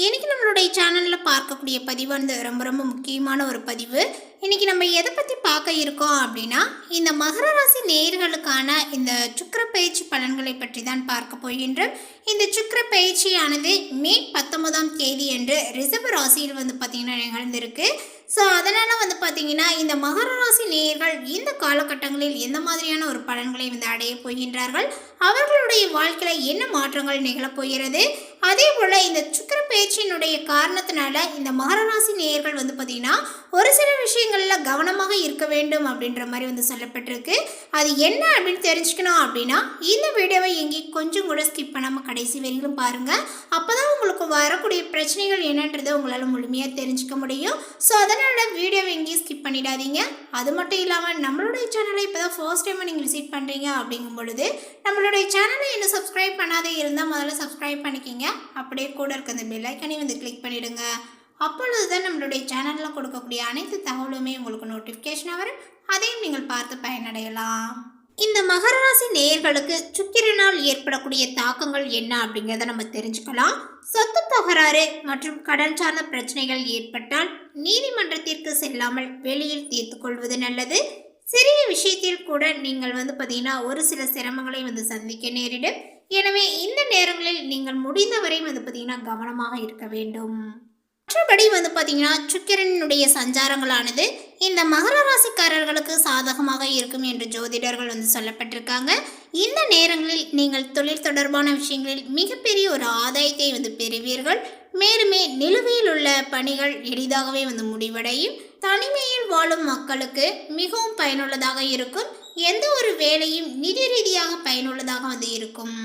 இன்னைக்கு நம்மளுடைய சேனலில் பார்க்கக்கூடிய பதிவு வந்து ரொம்ப ரொம்ப முக்கியமான ஒரு பதிவு. இன்னைக்கு நம்ம எதை பற்றி பார்க்க இருக்கோம் அப்படின்னா இந்த மகர ராசி நேர்களுக்கான இந்த சுக்கிர பயிற்சி பலன்களை பற்றி தான் பார்க்க போகின்றோம். இந்த சுக்கிர பயிற்சியானது மே பத்தொன்பதாம் தேதி என்று ரிசர்வ் ராசியில் வந்து பார்த்திங்கன்னா நிகழ்ந்திருக்கு. ஸோ அதனால் வந்து பார்த்தீங்கன்னா இந்த மகர ராசி நேயர்கள் இந்த காலகட்டங்களில் எந்த மாதிரியான ஒரு பலன்களை வந்து அடைய போகின்றார்கள்? அவர்களுடைய வாழ்க்கையில் என்ன மாற்றங்கள் நிகழப் போகிறது? அதே போல் இந்த சுக்கிர பயிற்சியினுடைய காரணத்தினால இந்த மகர ராசி நேயர்கள் வந்து பார்த்தீங்கன்னா ஒரு சில விஷயங்களில் கவனமாக இருக்க வேண்டும் அப்படின்ற மாதிரி வந்து சொல்லப்பட்டிருக்கு. அது என்ன அப்படின்னு தெரிஞ்சுக்கணும் அப்படின்னா இந்த வீடியோவை எங்கேயும் கொஞ்சம் கூட ஸ்கிப் பண்ணாமல் கடைசி வரையிலும் பாருங்கள் அப்போ தான் உங்களுக்கு வரக்கூடிய பிரச்சனைகள் என்னன்றதை உங்களால் முழுமையாக தெரிஞ்சுக்க முடியும். ஸோ அதனால் வீடியோவை எங்கேயும் ஸ்கிப் பண்ணிடாதீங்க. அது மட்டும் இல்லாமல் நம்மளுடைய சேனலை இப்போ தான் ஃபர்ஸ்ட் டைம் நீங்கள் விசிட் பண்ணுறீங்க அப்படிங்கும் பொழுது நம்மளுடைய சேனலை இன்னும் சப்ஸ்கிரைப் பண்ணாதே இருந்தால் முதல்ல சப்ஸ்கிரைப் பண்ணிக்கிங்க. அப்படியே கூட இருக்க அந்த பெல்லைக்கனே வந்து கிளிக் பண்ணிவிடுங்க அப்பொழுது தான் நம்மளுடைய சேனலில் கொடுக்கக்கூடிய அனைத்து தகவலுமே உங்களுக்கு நோட்டிஃபிகேஷனாக வரும். அதையும் நீங்கள் பார்த்து பயனடையலாம். இந்த மகர ராசி நேயர்களுக்கு சுக்கிரனால் ஏற்படக்கூடிய தாக்கங்கள் என்ன அப்படிங்கிறத நம்ம தெரிஞ்சுக்கலாம். சொத்து தகராறு மற்றும் கடன் சார்ந்த பிரச்சனைகள் ஏற்பட்டால் நீதிமன்றத்திற்கு செல்லாமல் வெளியில் தீர்த்து கொள்வது நல்லது. சிறிய விஷயத்தில் கூட நீங்கள் வந்து பார்த்தீங்கன்னா ஒரு சில சிரமங்களை வந்து சந்திக்க நேரிடும். எனவே இந்த நேரங்களில் நீங்கள் முடிந்தவரை வந்து பார்த்தீங்கன்னா கவனமாக இருக்க வேண்டும். மற்றபடி வந்து பார்த்தீங்கன்னா சுக்கிரனுடைய சஞ்சாரங்களானது இந்த மகர ராசிக்காரர்களுக்கு சாதகமாக இருக்கும் என்று ஜோதிடர்கள் வந்து சொல்லப்பட்டிருக்காங்க. இந்த நேரங்களில் நீங்கள் தொழில் தொடர்பான விஷயங்களில் மிகப்பெரிய ஒரு ஆதாயத்தை வந்து பெறுவீர்கள். மேலுமே நிலுவையில் உள்ள பணிகள் எளிதாகவே வந்து முடிவடையும். தனிமையில் வாழும் மக்களுக்கு மிகவும் பயனுள்ளதாக இருக்கும். எந்த ஒரு வேலையும் நிதி ரீதியாக பயனுள்ளதாக வந்து இருக்கும்.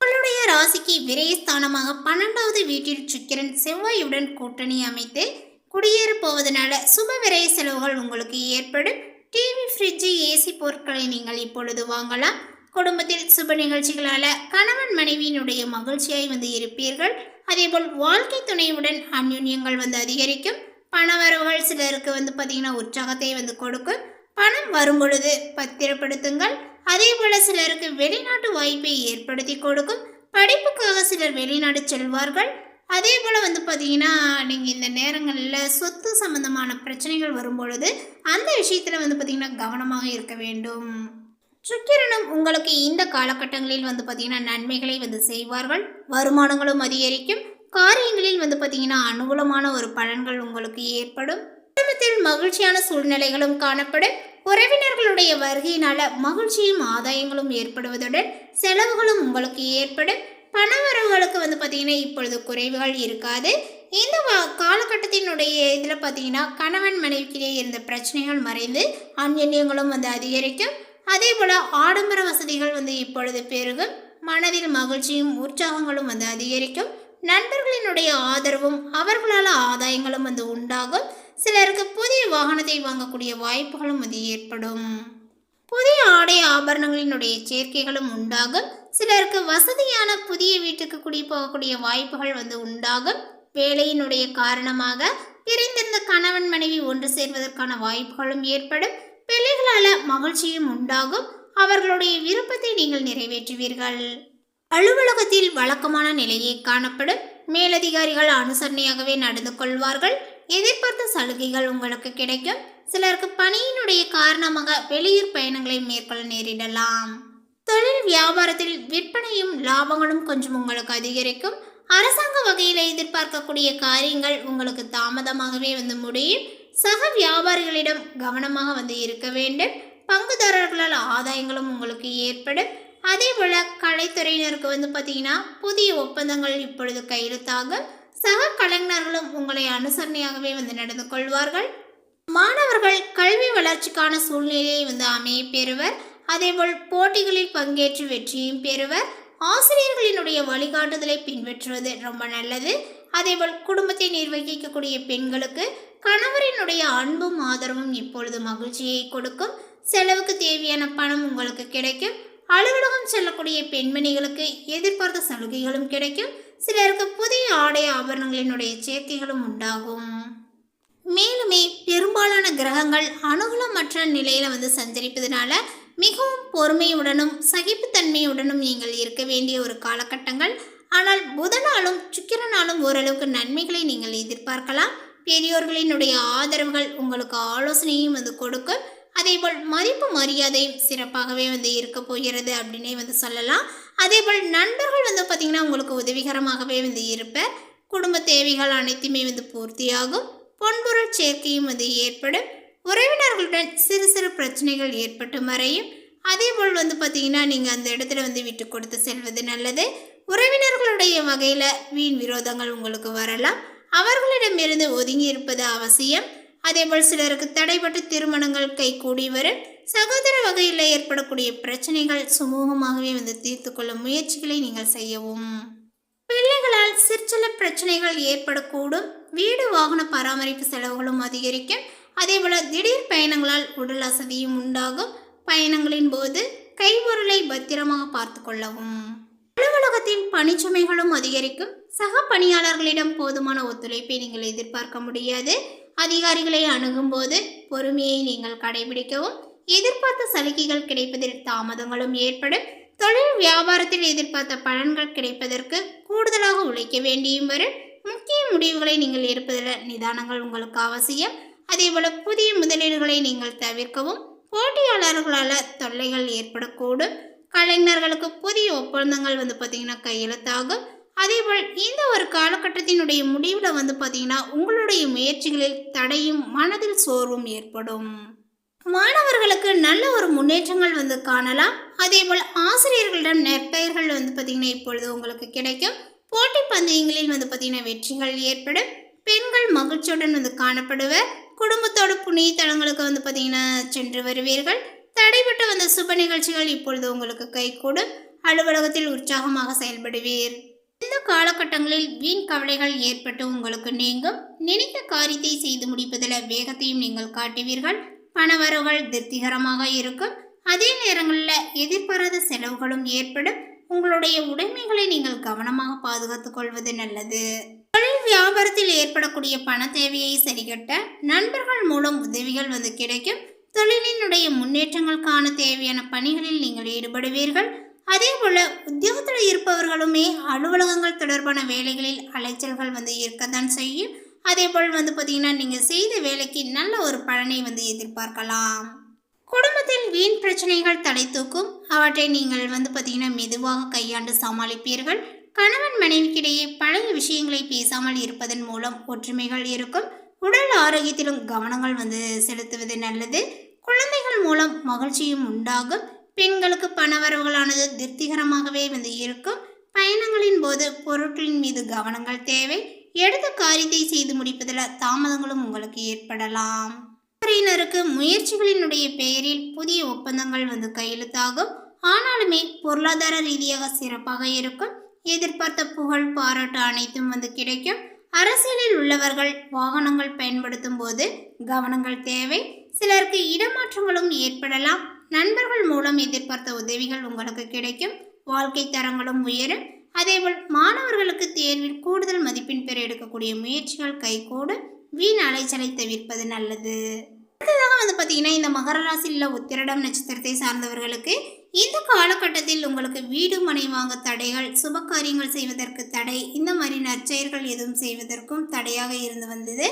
உங்களுடைய ராசிக்கு விரயஸ்தானமாக பன்னெண்டாவது வீட்டில் சுக்கிரன் செவ்வாயுடன் கூட்டணி அமைத்து குடியேற போவதனால சுப விரய செலவுகள் உங்களுக்கு ஏற்படும். டிவி ஃப்ரிட்ஜு ஏசி பொருட்களை நீங்கள் இப்பொழுது வாங்கலாம். குடும்பத்தில் சுப நிகழ்ச்சிகளால் கணவன் மனைவியினுடைய மகிழ்ச்சியாய் வந்து இருப்பீர்கள். அதேபோல் வாழ்க்கை துணையுடன் அந்யுன்யங்கள் வந்து அதிகரிக்கும். பணவரவுகள் சிலருக்கு வந்து பார்த்திங்கன்னா உற்சாகத்தை வந்து கொடுக்கும். பணம் வரும்பொழுது பத்திரப்படுத்துங்கள். அதே போல் சிலருக்கு வெளிநாட்டு வாய்ப்பை ஏற்படுத்தி கொடுக்கும். படிப்புக்காக சிலர் வெளிநாடு செல்வார்கள். அதே போல் வந்து பார்த்தீங்கன்னா நீங்கள் இந்த நேரங்களில் சொத்து சம்பந்தமான பிரச்சனைகள் வரும்பொழுது அந்த விஷயத்தில் வந்து பார்த்தீங்கன்னா கவனமாக இருக்க வேண்டும். சுக்கிரனும் உங்களுக்கு இந்த காலகட்டங்களில் வந்து பார்த்தீங்கன்னா நன்மைகளை வந்து செய்வார்கள். வருமானங்களும் அதிகரிக்கும். காரியங்களில் வந்து பார்த்தீங்கன்னா அனுகூலமான ஒரு பலன்கள் உங்களுக்கு ஏற்படும். குடும்பத்தில் மகிழ்ச்சியான சூழ்நிலைகளும் காணப்படும். உறவினர்களுடைய வருகையினால மகிழ்ச்சியும் ஆதாயங்களும் ஏற்படுவதுடன் செலவுகளும் உங்களுக்கு ஏற்படும். பணவரவுகளுக்கு வந்து பார்த்தீங்கன்னா இப்பொழுது குறைவுகள் இருக்காது. இந்த காலகட்டத்தினுடைய இதில் பார்த்தீங்கன்னா கணவன் மனைவிக்கிடையே இருந்த பிரச்சனைகள் மறைந்து அந்யன்யங்களும் வந்து அதிகரிக்கும். அதே போல் ஆடம்பர வசதிகள் வந்து இப்பொழுது பெருகும். மனதில் மகிழ்ச்சியும் உற்சாகங்களும் வந்து அதிகரிக்கும். நண்பர்களினுடைய ஆதரவும் அவர்களால் ஆதாயங்களும் வந்து உண்டாகும். சிலருக்கு புதிய வாகனத்தை வாங்கக்கூடிய வாய்ப்புகளும் வந்து ஏற்படும். புதிய ஆடை ஆபரணங்களினுடைய சேர்க்கைகளும் உண்டாகும். சிலருக்கு வசதியான புதிய வீட்டுக்கு குடி போகக்கூடிய வாய்ப்புகள் வந்து உண்டாகும். வேலையினுடைய காரணமாக பிரிந்திருந்த கணவன் மனைவி ஒன்று சேர்வதற்கான வாய்ப்புகளும் ஏற்படும். பிள்ளைகளால் மகிழ்ச்சியும் உண்டாகும். அவர்களுடைய விருப்பத்தை நீங்கள் நிறைவேற்றுவீர்கள். அலுவலகத்தில் வழக்கமான நிலையே காணப்படும். மேலதிகாரிகள் அனுசரணையாகவே நடந்து கொள்வார்கள். எதிர்பார்த்த சலுகைகள் உங்களுக்கு கிடைக்கும். சிலருக்கு பணியினுடைய காரணமாக வெளியூர் பயணங்களை மேற்கொள்ள நேரிடலாம். தொழில் வியாபாரத்தில் விற்பனையும் லாபங்களும் கொஞ்சம் உங்களுக்கு அதிகரிக்கும். அரசாங்க வகையில் எதிர்பார்க்கக்கூடிய காரியங்கள் உங்களுக்கு தாமதமாகவே வந்து முடியும். சக வியாபாரிகளிடம் கவனமாக வந்து இருக்க வேண்டும். பங்குதாரர்களால் ஆதாயங்களும் உங்களுக்கு ஏற்படும். அதே போல் கலைத்துறையினருக்கு வந்து பார்த்தீங்கன்னா புதிய ஒப்பந்தங்கள் இப்பொழுது கையெழுத்தாக சக கலைஞர்களும் உங்களை அனுசரணையாகவே வந்து நடந்து கொள்வார்கள். மாணவர்கள் கல்வி வளர்ச்சிக்கான சூழ்நிலையை வந்து அமைய பெறுவர். அதேபோல் போட்டிகளில் பங்கேற்று வெற்றியும் பெறுவர். ஆசிரியர்களினுடைய வழிகாட்டுதலை பின்பற்றுவது ரொம்ப நல்லது. அதேபோல் குடும்பத்தை நிர்வகிக்கக்கூடிய பெண்களுக்கு கணவரினுடைய அன்பும் ஆதரவும் இப்பொழுது மகிழ்ச்சியை கொடுக்கும். செலவுக்கு தேவையான பணம் உங்களுக்கு கிடைக்கும். அலுவலகம் செல்லக்கூடிய பெண்மணிகளுக்கு எதிர்பார்த்த சலுகைகளும் கிடைக்கும். சிலருக்கு புதிய ஆடை ஆபரணங்களினுடைய சேர்க்கைகளும் உண்டாகும். மேலுமே பெரும்பாலான கிரகங்கள் அனுகூலமற்ற நிலையில வந்து சஞ்சரிப்பதனால மிகவும் பொறுமையுடனும் சகிப்புத்தன்மையுடனும் நீங்கள் இருக்க வேண்டிய ஒரு காலகட்டங்கள். ஆனால் புதனாலும் சுக்கிரனாலும் ஓரளவுக்கு நன்மைகளை நீங்கள் எதிர்பார்க்கலாம். பெரியோர்களினுடைய ஆதரவுகள் உங்களுக்கு ஆலோசனையும் வந்து கொடுக்கும். அதேபோல் மதிப்பு மரியாதையும் சிறப்பாகவே வந்து இருக்க போகிறது அப்படின்னே வந்து சொல்லலாம். அதேபோல் நண்பர்கள் வந்து பார்த்திங்கன்னா உங்களுக்கு உதவிகரமாகவே வந்து இருப்பர். குடும்ப தேவைகள் அனைத்துமே வந்து பூர்த்தியாகும். பொன்பொருள் சேர்க்கையும் வந்து ஏற்படும். உறவினர்களுடன் சிறு சிறு பிரச்சனைகள் ஏற்பட்டு மறையும். அதேபோல் வந்து பார்த்திங்கன்னா நீங்கள் அந்த இடத்துல வந்து விட்டு கொடுத்து செல்வது நல்லது. உறவினர்களுடைய வகையில் வீண் விரோதங்கள் உங்களுக்கு வரலாம். அவர்களிடமிருந்து ஒதுங்கி இருப்பது அவசியம். அதேபோல் சிலருக்கு தடைப்பட்ட திருமணங்கள் கைகூடி வரும். சகோதர வகையில் ஏற்படக்கூடிய பிரச்சனைகள் சுமூகமாகவே வந்து தீர்த்து கொள்ளும் முயற்சிகளை நீங்கள் செய்யவும். பிள்ளைகளால் சிற்சில பிரச்சனைகள் ஏற்படக்கூடும். வீடு வாகன பராமரிப்பு செலவுகளும் அதிகரிக்கும். அதேபோல திடீர் பயணங்களால் உடல் அசதியும் உண்டாகும். பயணங்களின் போது கைப்பொருளை பத்திரமாக பார்த்து கொள்ளவும். அலுவலகத்தில் பணிச்சுமைகளும் அதிகரிக்கும். சக பணியாளர்களிடம் போதுமான ஒத்துழைப்பை நீங்கள் எதிர்பார்க்க முடியாது. அதிகாரிகளை அணுகும்போது பொறுமையை நீங்கள் கடைபிடிக்கவும். எதிர்பார்த்த சலுகைகள் கிடைப்பதில் தாமதங்களும் ஏற்படும். தொழில் வியாபாரத்தில் எதிர்பார்த்த பலன்கள் கிடைப்பதற்கு கூடுதலாக உழைக்க வேண்டியும் வரும். முக்கிய முடிவுகளை நீங்கள் எடுப்பதில் நிதானங்கள் உங்களுக்கு அவசியம். அதேபோல புதிய முதலீடுகளை நீங்கள் தவிர்க்கவும். போட்டியாளர்களால் தொல்லைகள் ஏற்படக்கூடும். கலைஞர்களுக்கு புதிய ஒப்பந்தங்கள் வந்து பார்த்திங்கன்னா கையெழுத்தாகும். அதேபோல் இந்த ஒரு காலகட்டத்தினுடைய முடிவில் வந்து பார்த்திங்கன்னா உங்களுடைய முயற்சிகளில் தடையும் மனதில் சோர்வும் ஏற்படும். மாணவர்களுக்கு நல்ல ஒரு முன்னேற்றங்கள் வந்து காணலாம். அதேபோல் ஆசிரியர்களிடம் நெற்பெயர்கள் வந்து பார்த்திங்கன்னா இப்பொழுது உங்களுக்கு கிடைக்கும். போட்டி பந்தயங்களில் வந்து பார்த்திங்கன்னா வெற்றிகள் ஏற்படும். பெண்கள் மகிழ்ச்சியுடன் வந்து காணப்படுவர். குடும்பத்தோட புண்ணிய தலங்களுக்கு வந்து பார்த்திங்கன்னா சென்று வருவீர்கள். தடைபட்டு வந்த சுப நிகழ்ச்சிகள் இப்பொழுது உங்களுக்கு கைகூடும் அலுவலகத்தில் உற்சாகமாக செயல்படுவீர். இந்த காலகட்டங்களில் வீண் கவலைகள் ஏற்பட்டு உங்களுக்கு நீங்கும். நினைத்த காரியத்தை செய்து முடிப்பதில் வேகத்தையும் நீங்கள் காட்டுவீர்கள். பணவரவுகள் திருப்திகரமாக இருக்கும். அதே நேரங்களில் எதிர்பாராத செலவுகளும் ஏற்படும். உங்களுடைய உடைமைகளை நீங்கள் கவனமாக பாதுகாத்துக் கொள்வது நல்லது. தொழில் வியாபாரத்தில் ஏற்படக்கூடிய பண தேவையை சரிகட்ட நண்பர்கள் மூலம் உதவிகள் வந்து கிடைக்கும். தொழிலினுடைய முன்னேற்றங்கள் காண தேவையான பணிகளில் நீங்கள் ஈடுபடுவீர்கள். அதே போல உத்தியோகத்தில் இருப்பவர்களுமே அலுவலகங்கள் தொடர்பான வேலைகளில் அலைச்சல்கள் வந்து இருக்கத்தான் செய்யும். அதே போல் வந்து பார்த்தீங்கன்னா நீங்கள் செய்த வேலைக்கு நல்ல ஒரு பலனை வந்து எதிர்பார்க்கலாம். குடும்பத்தில் வீண் பிரச்சனைகள் தலை தூக்கும். அவற்றை நீங்கள் வந்து பார்த்தீங்கன்னா மெதுவாக கையாண்டு சமாளிப்பீர்கள். கணவன் மனைவிக்கிடையே பழைய விஷயங்களை பேசாமல் இருப்பதன் மூலம் ஒற்றுமைகள் இருக்கும். உடல் ஆரோக்கியத்திலும் கவனங்கள் வந்து செலுத்துவது நல்லது. குழந்தைகள் மூலம் மகிழ்ச்சியும் உண்டாகும். பெண்களுக்கு பணவரவுகளானது திருப்திகரமாகவே வந்து இருக்கும். பயணங்களின் போது பொருட்களின் மீது கவனங்கள் தேவை. எடுத்த காரியத்தை செய்து முடிப்பதில் தாமதங்களும் உங்களுக்கு ஏற்படலாம். துறையினருக்கு முயற்சிகளினுடைய பெயரில் புதிய ஒப்பந்தங்கள் வந்து கையெழுத்தாகும். ஆனாலுமே பொருளாதார ரீதியாக சிறப்பாக இருக்கும். எதிர்பார்த்த புகழ் பாராட்டு அனைத்தும் வந்து கிடைக்கும். அரசியலில் உள்ளவர்கள் வாகனங்கள் பயன்படுத்தும் போது கவனங்கள் தேவை. சிலருக்கு இடமாற்றங்களும் ஏற்படலாம். நண்பர்கள் மூலம் எதிர்பார்த்த உதவிகள் உங்களுக்கு கிடைக்கும். வாழ்க்கை தரங்களும் உயரும். அதேபோல் மாணவர்களுக்கு தேர்வில் கூடுதல் மதிப்பெண் பெற எடுக்கக்கூடிய முயற்சிகள் கைகூடும். வீண் அலைச்சலை தவிர்ப்பது நல்லது. வந்து பார்த்தீங்கன்னா இந்த மகர ராசியில் உத்திரடம் நட்சத்திரத்தை சார்ந்தவர்களுக்கு இந்த காலகட்டத்தில் உங்களுக்கு வீடு மனை வாங்க தடைகள் சுப காரியங்கள் செய்வதற்கு தடை இந்த மாதிரி நற்செயல்கள் எதுவும் செய்வதற்கும் தடையாக இருந்து வந்தது.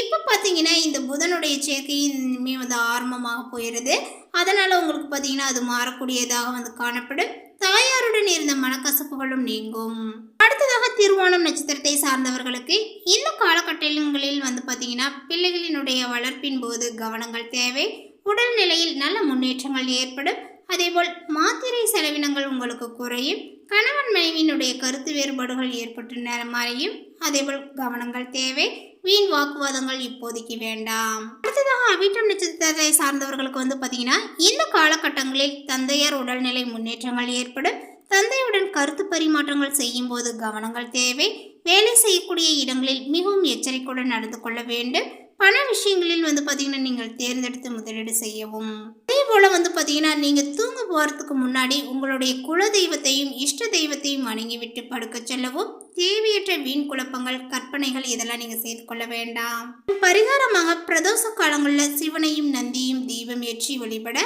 இப்போ பார்த்தீங்கன்னா இந்த புதனுடைய சேர்க்கை இனிமே வந்து ஆரம்பமாக போயிடுது அதனால் உங்களுக்கு பார்த்தீங்கன்னா அது மாறக்கூடியதாக வந்து காணப்படும். தாயாருடன் இருந்த மனக்கசப்புகளும் நீங்கும். அடுத்து திருவோணம் நட்சத்திரத்தை சார்ந்தவர்களுக்கு இந்த காலகட்டங்களில் வந்து பார்த்தீங்கன்னா பிள்ளைகளினுடைய வளர்ப்பின் போது கவனங்கள் தேவை. உடல்நிலையில் நல்ல முன்னேற்றங்கள் ஏற்படும். அதேபோல் மாத்திரை செலவினங்கள் உங்களுக்கு குறையும். கணவன் மனைவியினுடைய கருத்து வேறுபாடுகள் ஏற்பட்டு நேரம் மறையும். அதேபோல் கவனங்கள் தேவை. வீண் வாக்குவாதங்கள் இப்போதைக்கு வேண்டாம். அடுத்ததாக அவிட்டம் நட்சத்திரத்தை சார்ந்தவர்களுக்கு வந்து பார்த்தீங்கன்னா இந்த காலகட்டங்களில் தந்தையார் உடல்நிலை முன்னேற்றங்கள் ஏற்படும். தந்தையுடன் கருத்து பரிமாற்றங்கள் செய்யும் போது கவனங்கள் தேவை. வேலை செய்யக்கூடிய இடங்களில் மிகவும் எச்சரிக்கையுடன் நடந்து கொள்ள வேண்டும். பண விஷயங்களில் வந்து பார்த்தீங்கன்னா நீங்கள் தேர்ந்தெடுத்து முதலீடு செய்யவும். அதே போல் வந்து பார்த்தீங்கன்னா நீங்கள் தூங்க போகிறதுக்கு முன்னாடி உங்களுடைய குல தெய்வத்தையும் இஷ்ட தெய்வத்தையும் வணங்கிவிட்டு படுக்க செல்லவும். தேவையற்ற வீண் குழப்பங்கள் கற்பனைகள் இதெல்லாம் நீங்கள் செய்து கொள்ள வேண்டாம். பரிகாரமாக பிரதோஷ காலங்களில் சிவனையும் நந்தியும் தீபம் ஏற்றி வழிபட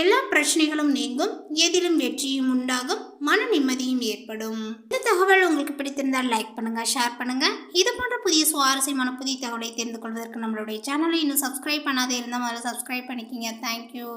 எல்லா பிரச்சனைகளும் நீங்கும். எதிலும் வெற்றியும் உண்டாகும். மன நிம்மதியும் ஏற்படும். இந்த தகவல் உங்களுக்கு பிடித்திருந்தால் லைக் பண்ணுங்க ஷேர் பண்ணுங்க. இது போன்ற புதிய சுவாரஸ்யமான புதிய தகவலை தெரிந்து கொள்வதற்கு நம்மளுடைய சேனலை இன்னும் சப்ஸ்கிரைப் பண்ணாதே இருந்தால் முதல்ல சப்ஸ்கிரைப் பண்ணிக்கிங்க. தேங்க்யூ